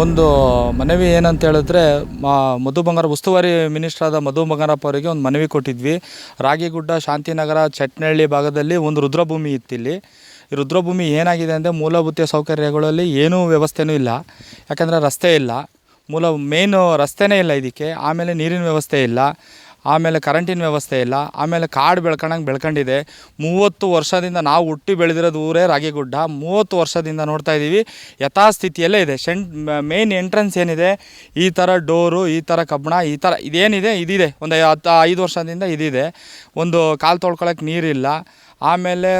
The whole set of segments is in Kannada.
ಒಂದು ಮನವಿ ಏನಂತ ಹೇಳಿದ್ರೆ, ಮ- ಮಧು ಬಂಗಾರ ಉಸ್ತುವಾರಿ ಮಿನಿಸ್ಟರ್ ಆದ ಮಧು ಬಂಗಾರಪ್ಪ ಅವರಿಗೆ ಒಂದು ಮನವಿ ಕೊಟ್ಟಿದ್ವಿ. ರಾಗಿಗುಡ್ಡ, ಶಾಂತಿನಗರ, ಚಟ್ನಹಳ್ಳಿ ಭಾಗದಲ್ಲಿ ಒಂದು ರುದ್ರಭೂಮಿ ಇತ್ತಿಲ್ಲಿ. ಈ ರುದ್ರಭೂಮಿ ಏನಾಗಿದೆ ಅಂದರೆ ಮೂಲಭೂತ ಸೌಕರ್ಯಗಳಲ್ಲಿ ಏನೂ ವ್ಯವಸ್ಥೆನೂ ಇಲ್ಲ. ಯಾಕಂದರೆ ರಸ್ತೆ ಇಲ್ಲ. ಮೂಲ ಮೇನು ರಸ್ತೆನೇ ಇಲ್ಲ ಇದಕ್ಕೆ. ಆಮೇಲೆ ನೀರಿನ ವ್ಯವಸ್ಥೆ ಇಲ್ಲ. ಆಮೇಲೆ ಕರೆಂಟಿನ ವ್ಯವಸ್ಥೆ ಇಲ್ಲ, ಆಮೇಲೆ ಕಾಡು ಬೆಳ್ಕೊಂಡಂಗೆ ಬೆಳ್ಕೊಂಡಿದೆ. ಮೂವತ್ತು ವರ್ಷದಿಂದ ನಾವು ಹುಟ್ಟಿ ಬೆಳೆದಿರೋದು ಊರೇ ರಾಗಿಗುಡ್ಡ. ಮೂವತ್ತು ವರ್ಷದಿಂದ ನೋಡ್ತಾ ಇದ್ದೀವಿ ಯಥಾಸ್ಥಿತಿಯಲ್ಲೇ ಇದೆ. ಸೆಂಟ್ ಮೇನ್ ಎಂಟ್ರೆನ್ಸ್ ಏನಿದೆ? ಈ ಥರ ಡೋರು, ಈ ಥರ ಕಬ್ಬಣ, ಈ ಥರ ಇದೇನಿದೆ? ಇದಿದೆ. ಒಂದು ಹತ್ತು, ಐದು ವರ್ಷದಿಂದ ಇದಿದೆ. ಒಂದು ಕಾಲು ತೊಳ್ಕೊಳಕ್ಕೆ ನೀರಿಲ್ಲ. ಆಮೇಲೆ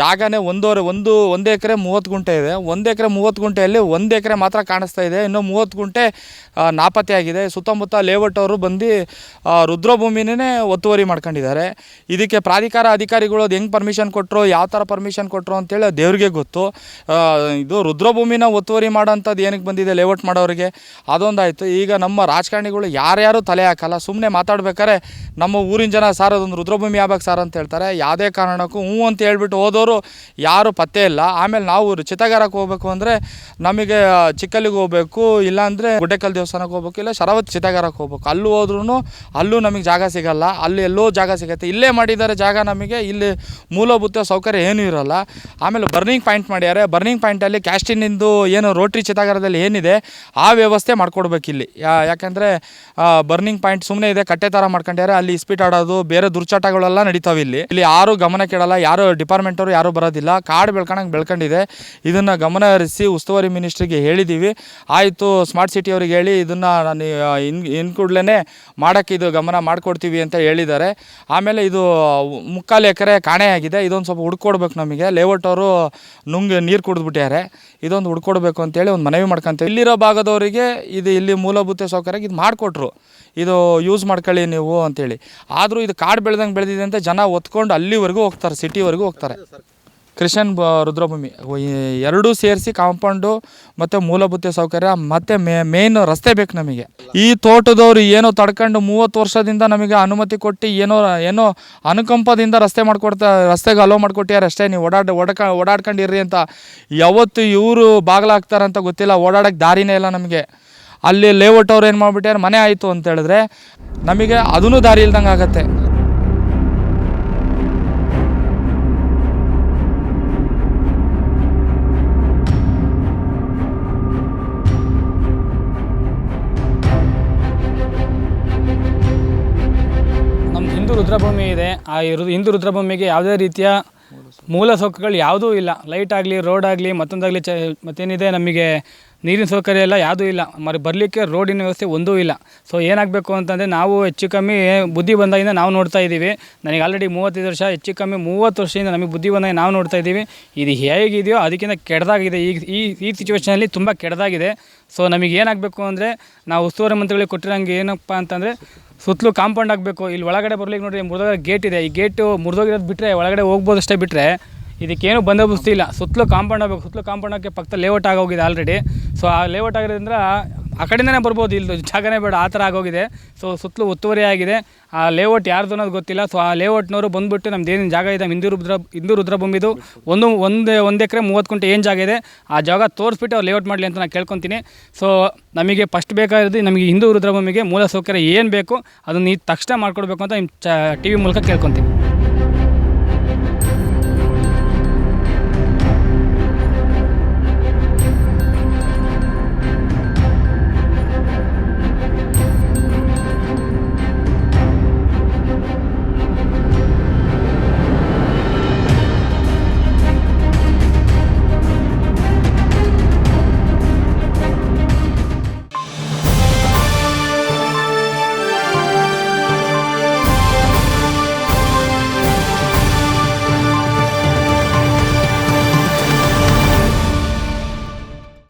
ಜಾಗನೇ ಒಂದೂವರೆ, ಒಂದು ಒಂದು ಎಕರೆ ಮೂವತ್ತು ಗುಂಟೆ ಇದೆ. ಒಂದು ಎಕರೆ ಮೂವತ್ತು ಗುಂಟೆಯಲ್ಲಿ ಒಂದು ಎಕರೆ ಮಾತ್ರ ಕಾಣಿಸ್ತಾ ಇದೆ. ಇನ್ನು ಮೂವತ್ತು ಗುಂಟೆ ನಾಪತ್ತೆಯಾಗಿದೆ ಸುತ್ತಮುತ್ತ ಲೇಔಟ್ ಅವರು ಬಂದು ರುದ್ರಭೂಮಿನೇ ಒತ್ತುವರಿ ಮಾಡ್ಕೊಂಡಿದ್ದಾರೆ. ಇದಕ್ಕೆ ಪ್ರಾಧಿಕಾರ ಅಧಿಕಾರಿಗಳು ಅದು ಹೆಂಗೆ ಪರ್ಮಿಷನ್ ಕೊಟ್ಟರು ಯಾವ ಥರ ಪರ್ಮಿಷನ್ ಕೊಟ್ಟರು ಅಂತೇಳಿ ದೇವ್ರಿಗೆ ಗೊತ್ತು. ಇದು ರುದ್ರಭೂಮಿನ ಒತ್ತುವರಿ ಮಾಡೋಂಥದ್ದು ಏನಕ್ಕೆ ಬಂದಿದೆ, ಲೇಔಟ್ ಮಾಡೋರಿಗೆ? ಅದೊಂದಾಯಿತು. ಈಗ ನಮ್ಮ ರಾಜಕಾರಣಿಗಳು ಯಾರ್ಯಾರು ತಲೆ ಹಾಕಲ್ಲ ಸುಮ್ಮನೆ ಮಾತಾಡ್ಬೇಕಾರೆ ನಮ್ಮ ಊರಿನ ಜನ, ಸಾರ್, ಅದೊಂದು ರುದ್ರಭೂಮಿ ಯಾವಾಗ ಸಾರ್ ಅಂತ ಹೇಳ್ತಾರೆ. ಯಾವುದೇ ಕಾರಣಕ್ಕೂ ಹ್ಞೂ ಅಂತ ಹೇಳ್ಬಿಟ್ಟು ಹೋದವರು ಯಾರು ಪತ್ತೆ ಇಲ್ಲ. ಆಮೇಲೆ ನಾವು ಚಿತ್ತಗಾರಕ್ಕೆ ಹೋಗ್ಬೇಕು ಅಂದರೆ ನಮಗೆ ಚಿಕ್ಕಲ್ಲಿಗೆ ಹೋಗ್ಬೇಕು, ಇಲ್ಲಾಂದರೆ ಗುಡ್ಡೆಕಲ್ ದೇವಸ್ಥಾನಕ್ಕೆ ಹೋಗ್ಬೇಕು, ಇಲ್ಲ ಶರಾವತಿ ಚಿತ್ತಗಾರಕ್ಕೆ ಹೋಗ್ಬೇಕು. ಅಲ್ಲೂ ಹೋದ್ರೂ ಅಲ್ಲೂ ನಮಗೆ ಜಾಗ ಸಿಗಲ್ಲ. ಅಲ್ಲಿ ಎಲ್ಲೋ ಜಾಗ ಸಿಗುತ್ತೆ. ಇಲ್ಲೇ ಮಾಡಿದ್ದಾರೆ ಜಾಗ ನಮಗೆ, ಇಲ್ಲಿ ಮೂಲಭೂತ ಸೌಕರ್ಯ ಏನೂ ಇರೋಲ್ಲ. ಆಮೇಲೆ ಬರ್ನಿಂಗ್ ಪಾಯಿಂಟ್ ಮಾಡ್ಯಾರೆ. ಬರ್ನಿಂಗ್ ಪಾಯಿಂಟಲ್ಲಿ ಕ್ಯಾಸ್ಟಿನಿಂದು ಏನು ರೋಟ್ರಿ ಚಿತ್ತಗಾರದಲ್ಲಿ ಏನಿದೆ, ಆ ವ್ಯವಸ್ಥೆ ಮಾಡ್ಕೊಡ್ಬೇಕು ಇಲ್ಲಿ. ಯಾಕೆಂದರೆ ಬರ್ನಿಂಗ್ ಪಾಯಿಂಟ್ ಸುಮ್ಮನೆ ಇದೆ, ಕಟ್ಟೆ ಥರ ಮಾಡ್ಕೊಂಡ್ಯಾರೆ ಅಲ್ಲಿ ಇಸ್ಪೀಟ್ ಆಡೋದು, ಬೇರೆ ದುರ್ಚಾಟಗಳೆಲ್ಲ ನಡೀತಾವೆ ಇಲ್ಲಿ. ಇಲ್ಲಿ ಯಾರು ಗಮನ ಕೆಡಲ್ಲ ಯಾರು ಡಿಪಾರ್ಟ್ಮೆಂಟ್ ಅವರು ಯಾರು ಬರೋದಿಲ್ಲ. ಕಾಡು ಬೆಳ್ಕೊಂಡಂಗೆ ಬೆಳ್ಕೊಂಡಿದೆ. ಇದನ್ನು ಗಮನ ಹರಿಸಿ ಉಸ್ತುವಾರಿ ಮಿನಿಸ್ಟ್ರಿಗೆ ಹೇಳಿದ್ದೀವಿ ಆಯಿತು ಸ್ಮಾರ್ಟ್ ಸಿಟಿ ಅವ್ರಿಗೆ ಹೇಳಿ ಇದನ್ನು ನಾನು ಇನ್ ಕೂಡಲೇ ಮಾಡೋಕ್ಕೆ ಇದು ಗಮನ ಮಾಡಿಕೊಡ್ತೀವಿ ಅಂತ ಹೇಳಿದ್ದಾರೆ. ಆಮೇಲೆ ಇದು ಮುಕ್ಕಾಲು ಎಕರೆ ಕಾಣೆಯಾಗಿದೆ ಇದೊಂದು ಸ್ವಲ್ಪ ಹುಡ್ಕೊಡ್ಬೇಕು ನಮಗೆ. ಲೇಔಟ್ ಅವರು ನುಂಗ್ ನೀರು ಕುಡಿದ್ಬಿಟ್ಟಾರೆ ಇದೊಂದು ಹುಡ್ಕೊಡ್ಬೇಕು ಅಂತೇಳಿ ಒಂದು ಮನವಿ ಮಾಡ್ಕೊಂತೀವಿ. ಇಲ್ಲಿರೋ ಭಾಗದವರಿಗೆ ಇದು ಇಲ್ಲಿ ಮೂಲಭೂತ ಸೌಕರ್ಯ ಇದು ಮಾಡಿಕೊಟ್ರು. ಇದು ಯೂಸ್ ಮಾಡ್ಕೊಳ್ಳಿ ನೀವು ಅಂತೇಳಿ ಆದರೂ ಇದು ಕಾಡು ಬೆಳೆದಂಗೆ ಬೆಳೆದಿದೆ ಅಂತ ಜನ ಒತ್ಕೊಂಡು ಅಲ್ಲಿವರೆಗೂ ಹೋಗ್ತಾರೆ. ಸಿಟಿವರೆಗೂ ಹೋಗ್ತಾರೆ. ಕ್ರಿಶ್ಚಿಯನ್ ರುದ್ರಭೂಮಿ. ಎರಡೂ ಸೇರಿಸಿ ಕಾಂಪೌಂಡು ಮತ್ತು ಮೂಲಭೂತ ಸೌಕರ್ಯ, ಮತ್ತು ಮೇ, ಮೇನ್ ರಸ್ತೆ ಬೇಕು ನಮಗೆ. ಈ ತೋಟದವರು ಏನೋ ತಡ್ಕೊಂಡು ಮೂವತ್ತು ವರ್ಷದಿಂದ ನಮಗೆ ಅನುಮತಿ ಕೊಟ್ಟು ಏನೋ ಏನೋ ಅನುಕಂಪದಿಂದ ರಸ್ತೆ ಮಾಡ್ಕೊಡ್ತಾ, ರಸ್ತೆಗೆ ಅಲೋ ಮಾಡ್ಕೊಟ್ಟಿದ್ದಾರೆ ಅಷ್ಟೇ. ನೀವು ಓಡಾಡ, ಓಡಕ, ಓಡಾಡ್ಕೊಂಡಿರ್ರಿ ಅಂತ ಯಾವತ್ತು ಇವರು ಬಾಗಿಲಾಗ್ತಾರಂತ ಗೊತ್ತಿಲ್ಲ. ಓಡಾಡೋಕ್ಕೆ ದಾರಿನೇ ಇಲ್ಲ ನಮಗೆ. ಅಲ್ಲಿ ಲೇಔಟ್ ಅವ್ರು ಏನು ಮಾಡಿಬಿಟ್ಟಾರೆ ಮನೆ ಆಯಿತು ಅಂತ ಹೇಳಿದ್ರೆ ನಮಗೆ ಅದೂ ದಾರಿ ಇಲ್ದಂಗೆ ಆಗತ್ತೆ ರುದ್ರಭೂಮಿ ಇದೆ. ಆ ರು- ಹಿಂದೂ ರುದ್ರಭೂಮಿಗೆ ಯಾವುದೇ ರೀತಿಯ ಮೂಲ ಸೌಕರ್ಯಗಳು ಯಾವುದೂ ಇಲ್ಲ. ಲೈಟ್ ಆಗಲಿ, ರೋಡ್ ಆಗಲಿ, ಮತ್ತೊಂದಾಗಲಿ ಚ, ಮತ್ತೇನಿದೆ ನಮಗೆ ನೀರಿನ ಸೌಕರ್ಯ ಎಲ್ಲ ಯಾವುದೂ ಇಲ್ಲ. ಮರಿ, ಬರಲಿಕ್ಕೆ ರೋಡಿನ ವ್ಯವಸ್ಥೆ ಒಂದೂ ಇಲ್ಲ. ಸೊ ಏನಾಗಬೇಕು ಅಂತಂದರೆ ನಾವು ಹೆಚ್ಚು ಕಮ್ಮಿ ಬುದ್ಧಿ ಬಂದಾಗಿಂದ ನಾವು ನೋಡ್ತಾ ಇದ್ದೀವಿ. ನನಗೆ ಆಲ್ರೆಡಿ ಮೂವತ್ತೈದು ವರ್ಷ, ಹೆಚ್ಚು ಕಮ್ಮಿ ಮೂವತ್ತು ವರ್ಷದಿಂದ ನಮಗೆ ಬುದ್ಧಿ ಬಂದಾಗ ನಾವು ನೋಡ್ತಾ ಇದ್ದೀವಿ. ಇದು ಹೇಗಿದೆಯೋ ಅದಕ್ಕಿಂತ ಕೆಡ್ದಾಗಿದೆ. ಈಗ, ಈ ಈ ಸಿಚುವೇಷನಲ್ಲಿ ತುಂಬ ಕೆಡ್ದಾಗಿದೆ. ಸೊ ನಮಗೆ ಏನಾಗಬೇಕು ಅಂದರೆ ನಾವು ಉಸ್ತುವಾರಿ ಮಂತ್ರಿಗಳಿಗೆ ಕೊಟ್ಟಿರೋಂಗೆ ಏನಪ್ಪ ಅಂತಂದರೆ ಸುತ್ತಲೂ ಕಾಂಪೌಂಡ್ ಆಗಬೇಕು ಇಲ್ಲಿ ಒಳಗಡೆ ಬರ್ಲಿಕ್ಕೆ ನೋಡಿರಿ ಮುರಿದೋಗ ಗೇಟ್ ಇದೆ. ಈ ಗೇಟು ಮುರಿದೋಗಿರೋದು ಬಿಟ್ಟರೆ ಒಳಗಡೆ ಹೋಗ್ಬೋದು ಅಷ್ಟೇ ಬಿಟ್ಟರೆ ಇದಕ್ಕೇನು ಬಂದೋಬಸ್ತಿ ಇಲ್ಲ. ಸುತ್ತಲೂ ಕಾಂಪೌಂಡ್ ಆಗಬೇಕು ಸುತ್ತಲೂ ಕಾಂಪೌಂಡ್ ಹಾಕಿ ಪಕ್ಕದಲ್ಲಿ ಲೇಔಟ್ ಆಗೋಗಿದೆ ಆಲ್ರೆಡಿ ಸೊ ಆ ಲೇಔಟ್ ಆಗಿರೋದ್ರಿಂದ ಆ ಕಡೆಯಿಂದನೇ ಬರ್ಬೋದು. ಇಲ್ಲಿ ಜಾಗನೇ ಬೇಡ, ಆ ಥರ ಆಗೋಗಿದೆ. ಸೊ ಸುತ್ತಲೂ ಒತ್ತುವರಿ ಆಗಿದೆ. ಆ ಲೇಔಟ್ ಯಾರ್ದು ಅನ್ನೋದು ಗೊತ್ತಿಲ್ಲ. ಸೊ ಆ ಲೇಔಟ್ನವರು ಬಂದುಬಿಟ್ಟು ನಮ್ದು ಏನೇನು ಜಾಗ ಇದೆ, ಹಿಂದೂ ರುದ್ರ, ಹಿಂದೂ ರುದ್ರಭೂಮಿದು ಒಂದು ಒಂದು ಒಂದು ಎಕರೆ ಮೂವತ್ತು ಗುಂಟೆ ಏನು ಜಾಗ ಇದೆ, ಆ ಜಾಗ ತೋರಿಸ್ಬಿಟ್ಟು ಅವ್ರು ಲೇಔಟ್ ಮಾಡಲಿ ಅಂತ ನಾನು ಕೇಳ್ಕೊತೀನಿ. ಸೊ ನಮಗೆ ಫಸ್ಟ್ ಬೇಕಾಗಿರೋದು ನಮಗೆ ಹಿಂದೂ ರುದ್ರಭೂಮಿಗೆ ಮೂಲ ಸೌಕರ್ಯ ಏನು ಬೇಕು, ಅದನ್ನು ಈ ತಕ್ಷಣ ಮಾಡಿಕೊಡ್ಬೇಕು ಅಂತ ನಿಮ್ಮ ಚ ಟಿ ವಿ ಮೂಲಕ ಕೇಳ್ಕೊತೀನಿ.